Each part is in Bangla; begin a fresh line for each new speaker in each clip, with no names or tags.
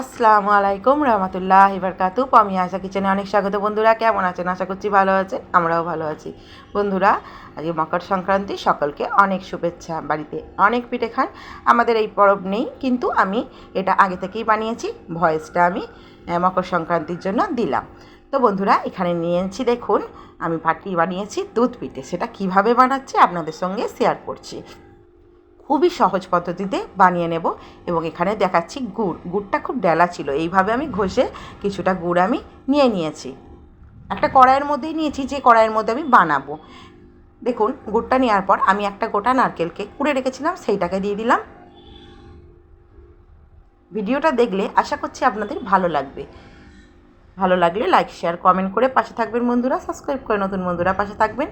আসসালামু আলাইকুম রহমতুল্লাহ ইবরকাতু আমি আশা কিচেনে অনেক স্বাগত। বন্ধুরা, কেমন আছেন? আশা করছি ভালো আছেন, আমরাও ভালো আছি। বন্ধুরা, আজকে মকর সংক্রান্তি, সকলকে অনেক শুভেচ্ছা। বাড়িতে অনেক পিঠে খান, আমাদের এই পরব নেই, কিন্তু আমি এটা আগে থেকেই বানিয়েছি, ভয়েসটা আমি মকর সংক্রান্তির জন্য দিলাম। তো বন্ধুরা, এখানে নিয়েছি, দেখুন, আমি পাটি বানিয়েছি দুধ পিঠে। সেটা কীভাবে বানাচ্ছি আপনাদের সঙ্গে শেয়ার করছি। খুবই সহজ পদ্ধতিতে বানিয়ে নেব এবং এখানে দেখাচ্ছি গুড়। গুড়টা খুব ডেলা ছিল, এইভাবে আমি ঘষে কিছুটা গুড় আমি নিয়ে নিয়েছি। একটা কড়াইয়ের মধ্যেই নিয়েছি, যে কড়াইয়ের মধ্যে আমি বানাবো। দেখুন, গুড়টা নেওয়ার পর আমি একটা গোটা নারকেলকে কুড়ে রেখেছিলাম, সেইটাকে দিয়ে দিলাম। ভিডিওটা দেখলে আশা করছি আপনাদের ভালো লাগবে। ভালো লাগলে লাইক, শেয়ার, কমেন্ট করে পাশে থাকবেন বন্ধুরা, সাবস্ক্রাইব করে নতুন বন্ধুরা পাশে থাকবেন।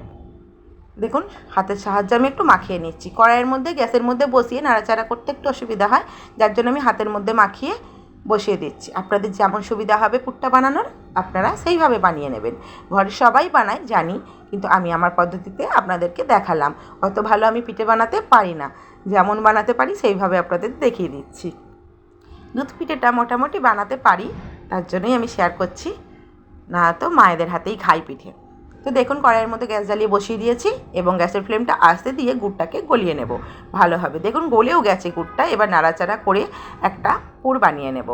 দেখুন, হাতের সাহায্যে আমি একটু মাখিয়ে নিচ্ছি। কড়াইয়ের মধ্যে, গ্যাসের মধ্যে বসিয়ে নাড়াচাড়া করতে একটু অসুবিধা হয়, যার জন্য আমি হাতের মধ্যে মাখিয়ে বসিয়ে দিচ্ছি। আপনাদের যেমন সুবিধা হবে পুটটা বানানোর, আপনারা সেইভাবে বানিয়ে নেবেন। ঘরে সবাই বানায়, জানি, কিন্তু আমি আমার পদ্ধতিতে আপনাদেরকে দেখালাম। অত ভালো আমি পিঠে বানাতে পারি না। যেমন বানাতে পারি, সেইভাবে আপনাদের দেখিয়ে দিচ্ছি। দুধ পিঠেটা মোটামুটি বানাতে পারি, তার জন্যই আমি শেয়ার করছি। না তো, মায়েদের হাতেই খাই পিঠে। তো দেখুন কড়াইয়ের মধ্যে গ্যাস জ্বালিয়ে বসিয়ে দিয়েছি এবং গ্যাসের ফ্লেমটা আস্তে দিয়ে গুড়টাকে গলিয়ে নেব। ভালোভাবে দেখুন গলেও গেছে গুড়টা। এবার নাড়াচাড়া করে একটা পুর বানিয়ে নেব।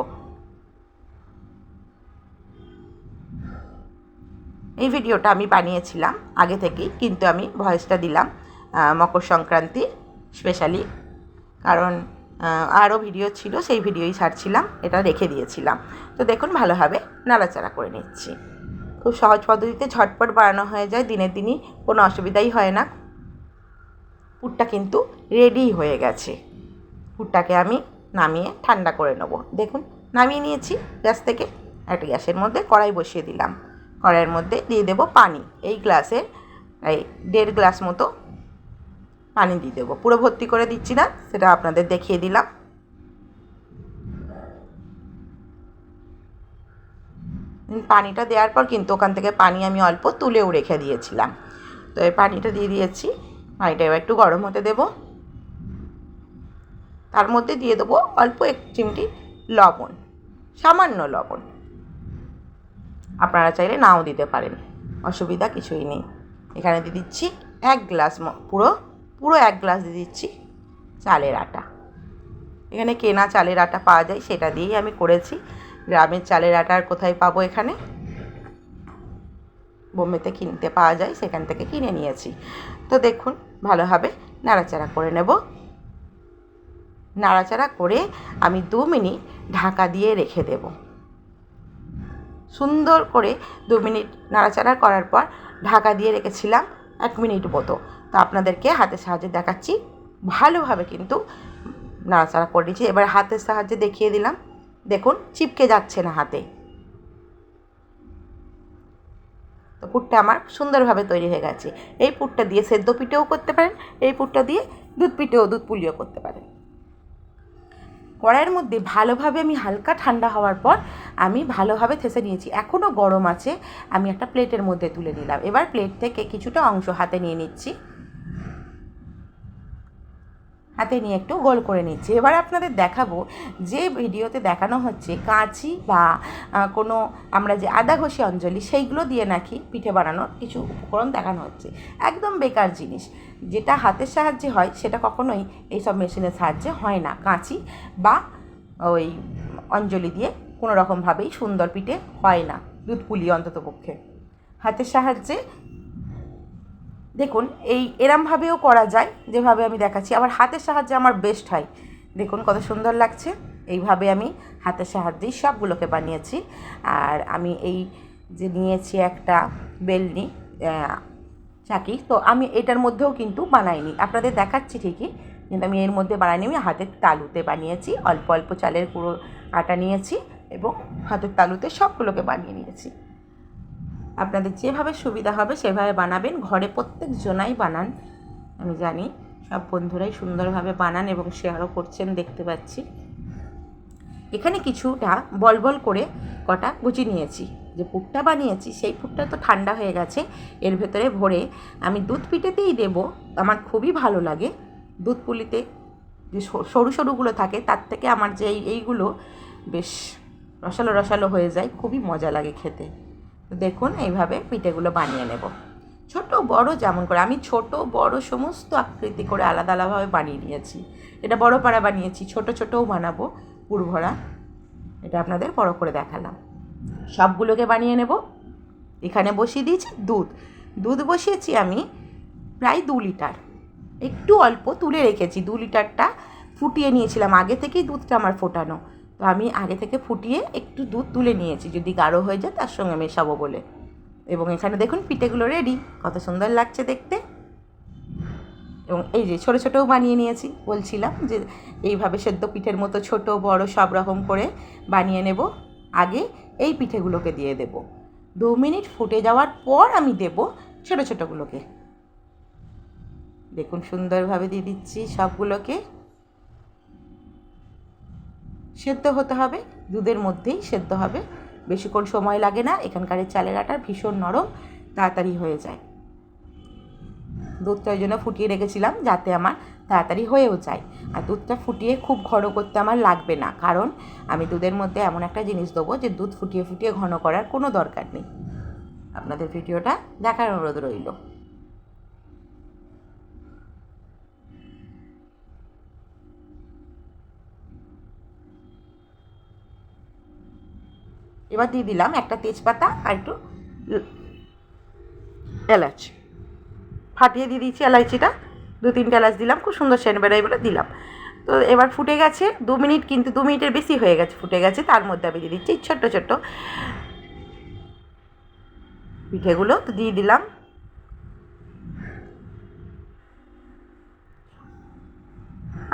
এই ভিডিওটা আমি বানিয়েছিলাম আগে থেকেই, কিন্তু আমি ভয়েসটা দিলাম মকর সংক্রান্তি স্পেশালি কারণ আরও ভিডিও ছিল, সেই ভিডিওই ছাড়ছিলাম, এটা রেখে দিয়েছিলাম। তো দেখুন ভালোভাবে নাড়াচাড়া করে নিচ্ছি। খুব সহজ পদ্ধতিতে ঝটপট বানানো হয়ে যায়, দিনে দিনই কোনো অসুবিধাই হয় না। পুরটা কিন্তু রেডি হয়ে গেছে। পুরটাকে আমি নামিয়ে ঠান্ডা করে নেব। দেখুন, নামিয়ে নিয়েছি। গ্যাস থেকে একটা গ্যাসের মধ্যে কড়াই বসিয়ে দিলাম। কড়াইয়ের মধ্যে দিয়ে দেবো পানি। এই গ্লাসের, এই দেড় গ্লাস মতো পানি দিয়ে দেবো। পুরো ভর্তি করে দিচ্ছি না, সেটা আপনাদের দেখিয়ে দিলাম। পানিটা দেওয়ার পর কিন্তু ওখান থেকে পানি আমি অল্প তুলেও রেখে দিয়েছিলাম। তো এই পানিটা দিয়ে দিয়েছি। পানিটা এবার একটু গরম হতে দেবো। তার মধ্যে দিয়ে দেবো অল্প এক চিমটি লবণ, সামান্য লবণ। আপনারা চাইলে নাও দিতে পারেন, অসুবিধা কিছুই নেই। এখানে দিয়ে দিচ্ছি এক গ্লাস পুরো পুরো এক গ্লাস দিয়ে দিচ্ছি চালের আটা। এখানে কেনা চালের আটা পাওয়া যায়, সেটা দিয়েই আমি করেছি। গ্রামের চালের আটা আর কোথায় পাবো এখানে? বোম্বেতে কিনতে পাওয়া যায়, সেখান থেকে কিনে নিয়েছি। তো দেখুন ভালোভাবে নাড়াচাড়া করে নেব। নাড়াচাড়া করে আমি দু মিনিট ঢাকা দিয়ে রেখে দেব। সুন্দর করে দু মিনিট নাড়াচাড়া করার পর ঢাকা দিয়ে রেখেছিলাম এক মিনিট মতো। তো আপনাদেরকে হাতের সাহায্যে দেখাচ্ছি। ভালোভাবে কিন্তু নাড়াচাড়া করে দিয়েছি এবার হাতের সাহায্যে দেখিয়ে দিলাম। দেখুন, চিপকে যাচ্ছে না হাতে। তো পুরটা আমার সুন্দরভাবে তৈরি হয়ে গেছে। এই পুরটা দিয়ে সেদ্ধ পিঠেও করতে পারেন, এই পুরটা দিয়ে দুধ পিঠেও, দুধ পুলিও করতে পারেন। কড়াইয়ের মধ্যে ভালোভাবে আমি হালকা ঠান্ডা হওয়ার পর আমি ভালোভাবে থেসে নিয়েছি। এখনও গরম আছে, আমি একটা প্লেটের মধ্যে তুলে নিলাম। এবার প্লেট থেকে কিছুটা অংশ হাতে নিয়ে নিচ্ছি। হাতে নিয়ে একটু গোল করে নিচ্ছি। এবার আপনাদের দেখাবো যে ভিডিওতে দেখানো হচ্ছে কাঁচি বা কোনো আমরা যে আদা ঘষি অঞ্জলি সেইগুলো দিয়ে নাকি পিঠে বানানোর কিছু উপকরণ দেখানো হচ্ছে। একদম বেকার জিনিস। যেটা হাতের সাহায্যে হয় সেটা কখনোই এইসব মেশিনের সাহায্যে হয় না। কাঁচি বা ওই অঞ্জলি দিয়ে কোনো রকমভাবেই সুন্দর পিঠে হয় না। দুধ পুলি অন্তত পক্ষে হাতের সাহায্যে দেখুন, এই এরমভাবেও করা যায়, যেভাবে আমি দেখাচ্ছি। আবার হাতের সাহায্যে আমার বেস্ট হয়। দেখুন, কত সুন্দর লাগছে। এইভাবে আমি হাতের সাহায্যেই সবগুলোকে বানিয়েছি। আর আমি এই যে নিয়েছি একটা বেলনি চাকি, তো আমি এটার মধ্যেও কিন্তু বানাইনি। আপনাদের দেখাচ্ছি ঠিকই, কিন্তু আমি এর মধ্যে বানাইনি। আমি হাতের তালুতে বানিয়েছি, অল্প অল্প চালের গুঁড়ো আটা নিয়েছি এবং হাতের তালুতে সবগুলোকে বানিয়ে নিয়েছি। আপনাদের যেভাবে সুবিধা হবে, সেভাবে বানাবেন। ঘরে প্রত্যেক জনাই বানান, আমি জানি। সব বন্ধুরাই সুন্দরভাবে বানান এবং শেয়ারও করছেন, দেখতে পাচ্ছি। এখানে কিছুটা বল বল করে কটা গুচি নিয়েছি। যে পুরটা বানিয়েছি, সেই পুরটা তো ঠান্ডা হয়ে গেছে। এর ভেতরে ভরে আমি দুধ পিঠেতেই দেবো। আমার খুবই ভালো লাগে। দুধ পুলিতে যে সরু সরুগুলো থাকে, তার থেকে আমার যে এই- এইগুলো বেশ রসালো রসালো হয়ে যায়। খুবই মজা লাগে খেতে। দেখুন, এইভাবে পিঠেগুলো বানিয়ে নেব। ছোট, বড় যেমন করে। আমি ছোট, বড় সমস্ত আকৃতি করে আলাদা আলাদাভাবে বানিয়ে নিয়েছি। এটা বড় পাড়া বানিয়েছি, ছোট ছোটও বানাবো পুরভরা এটা আপনাদের বড় করে দেখালাম। সবগুলোকে বানিয়ে নেব। এখানে বসিয়ে দিয়েছি দুধ। দুধ বসিয়েছি আমি প্রায় দু লিটার। একটু অল্প তুলে রেখেছি। দু লিটারটা ফুটিয়ে নিয়েছিলাম। আগে থেকেই দুধটা আমার ফোটানো। তো আমি আগে থেকে ফুটিয়ে একটু দুধ তুলে নিয়েছি। যদি গাঢ় হয়ে যায়, তার সঙ্গে মেশাবো বলে। এবং এখানে দেখুন পিঠেগুলো রেডি কত সুন্দর লাগছে দেখতে। এবং এই যে ছোটো ছোটোও বানিয়ে নিয়েছি। বলছিলাম যে এইভাবে সেদ্ধ পিঠের মতো ছোট, বড় সব রকম করে বানিয়ে নেব। আগে এই পিঠেগুলোকে দিয়ে দেব। দু মিনিট ফুটে যাওয়ার পর আমি দেব ছোটো ছোটোগুলোকে। দেখুন সুন্দরভাবে দিয়ে দিচ্ছি সবগুলোকে। সেদ্ধ হতে হবে, দুধের মধ্যেই সেদ্ধ হবে। বেশিক্ষণ সময় লাগে না, এখানকার চালের আটা ভীষণ নরম, তাড়াতাড়ি হয়ে যায়। দুধটা ওই জন্য ফুটিয়ে রেখেছিলাম যাতে আমার তাড়াতাড়ি হয়েও যায়। আর দুধটা ফুটিয়ে খুব ঘন করতে আমার লাগবে না, কারণ আমি দুধের মধ্যে এমন একটা জিনিস দেবো যে দুধ ফুটিয়ে ফুটিয়ে ঘন করার কোনো দরকার নেই। আপনাদের ভিডিওটা দেখার অনুরোধ রইল। এবার দিয়ে দিলাম একটা তেজপাতা আর একটু এলাচ। ফাটিয়ে দিয়ে দিয়েছি এলাচিটা দু তিনটে এলাচ দিলাম, খুব সুন্দর সেন্ট বেরোয় বলে দিলাম। তো এবার ফুটে গেছে, দু মিনিট কিন্তু দু মিনিটের বেশি হয়ে গেছে, ফুটে গেছে, তার মধ্যে আমি দিয়ে দিচ্ছি ছোট্ট ছোট্ট পিঠেগুলো। তো দিয়ে দিলাম।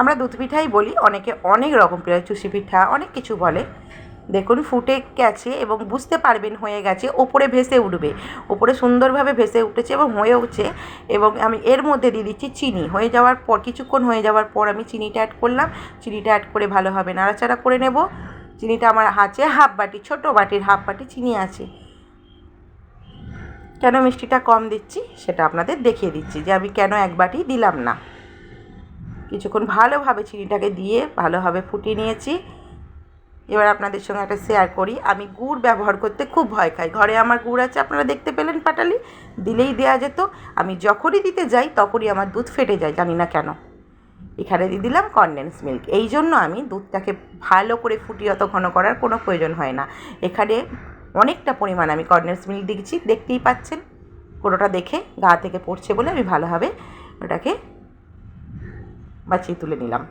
আমরা দুধ পিঠাই বলি, অনেকে অনেক রকম চুষি পিঠা, অনেক কিছু বলে। দেখুন, ফুটে গেছে এবং বুঝতে পারবেন হয়ে গেছে, ওপরে ভেসে উঠবে। ওপরে সুন্দরভাবে ভেসে উঠেছে এবং হয়ে উঠছে এবং আমি এর মধ্যে দিয়ে দিচ্ছি চিনি। হয়ে যাওয়ার পর, কিছুক্ষণ হয়ে যাওয়ার পর আমি চিনিটা অ্যাড করলাম। চিনিটা অ্যাড করে ভালোভাবে নাড়াচাড়া করে নেব। চিনিটা আমার হাতে, হাফ বাটি, ছোট বাটির হাফ বাটি চিনি আছে। কেন মিষ্টিটা কম দিচ্ছি সেটা আপনাদের দেখিয়ে দিচ্ছি যে আমি কেন এক বাটি দিলাম না। কিছুক্ষণ ভালোভাবে চিনিটাকে দিয়ে ভালোভাবে ফুটিয়ে নিয়েছি। এবার আপনাদের সঙ্গে একটা শেয়ার করি। আমি গুড় ব্যবহার করতে খুব ভয় খাই। ঘরে আমার গুড় আছে, আপনারা দেখতে পেলেন পাটালি? দিলেই দেওয়া যেত। আমি যখনই দিতে যাই, তখনই আমার দুধ ফেটে যায়, জানি না কেন। এখানে দিয়ে দিলাম কনডেন্স মিল্ক এই জন্য আমি দুধটাকে ভালো করে ফুটিয়ে অত ঘন করার কোনো প্রয়োজন হয় না। এখানে অনেকটা পরিমাণ আমি কনডেন্স মিল্ক দিচ্ছি দেখতেই পাচ্ছেন। কোনোটা দেখে গা থেকে পড়ছে বলে আমি ভালোভাবে ওটাকে বাঁচিয়ে তুলে নিলাম।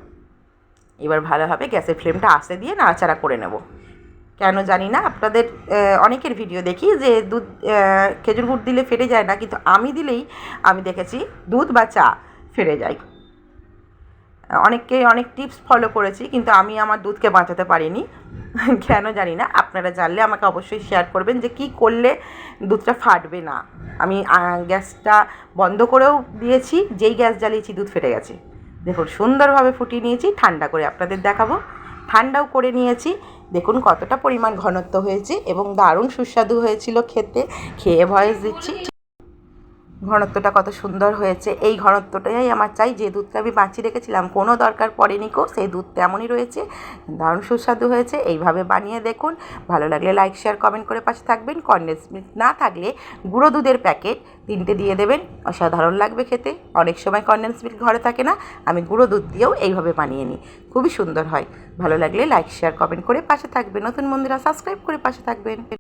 এবার ভালোভাবে গ্যাসের ফ্লেমটা আস্তে দিয়ে নাড়াচাড়া করে নেব। কেন জানি না, আপনাদের অনেকের ভিডিও দেখি যে দুধ খেজুর গুড় দিলে ফেটে যায় না, কিন্তু আমি দিলেই আমি দেখেছি দুধ বা চা ফেটে যায়। অনেককে অনেক টিপস ফলো করেছি, কিন্তু আমি আমার দুধকে বাঁচাতে পারিনি। কেন জানি না, আপনারা জানলে আমাকে অবশ্যই শেয়ার করবেন যে কি করলে দুধটা ফাটবে না। আমি গ্যাসটা বন্ধ করেও দিয়েছি, যেই গ্যাস জ্বালিয়েছি দুধ ফেটে গেছে। দেখুন, সুন্দরভাবে ফুটিয়ে নিয়েছি, ঠান্ডা করে আপনাদের দেখাবো। ঠান্ডাও করে নিয়েছি। দেখুন, কতটা পরিমাণ ঘনত্ব হয়েছে এবং দারুণ সুস্বাদু হয়েছিল খেতে। খেয়ে ভয়েস দিচ্ছি। ঘনত্বটা কত সুন্দর হয়েছে। এই ঘনত্বটাই আমার চাই। যে দুধটা আমি বাঁচিয়ে রেখেছিলাম, কোনো দরকার পড়েনি কো, সেই দুধ তেমনই রয়েছে। দারুণ সুস্বাদু হয়েছে। এইভাবে বানিয়ে দেখুন। ভালো লাগলে লাইক শেয়ার কমেন্ট করে পাশে থাকবেন। কন্ডেন্স মিল্ক না থাকলে গুঁড়ো দুধের প্যাকেট তিনটে দিয়ে দেবেন। অসাধারণ লাগবে খেতে। অনেক সময় কন্ডেন্স মিল্ক ঘরে থাকে না। আমি গুঁড়ো দুধ দিয়েও এইভাবে বানিয়ে নিই। খুবই সুন্দর হয়। ভালো লাগলে লাইক শেয়ার কমেন্ট করে পাশে থাকবেন। নতুন মন্দিরা সাবস্ক্রাইব করে পাশে থাকবেন।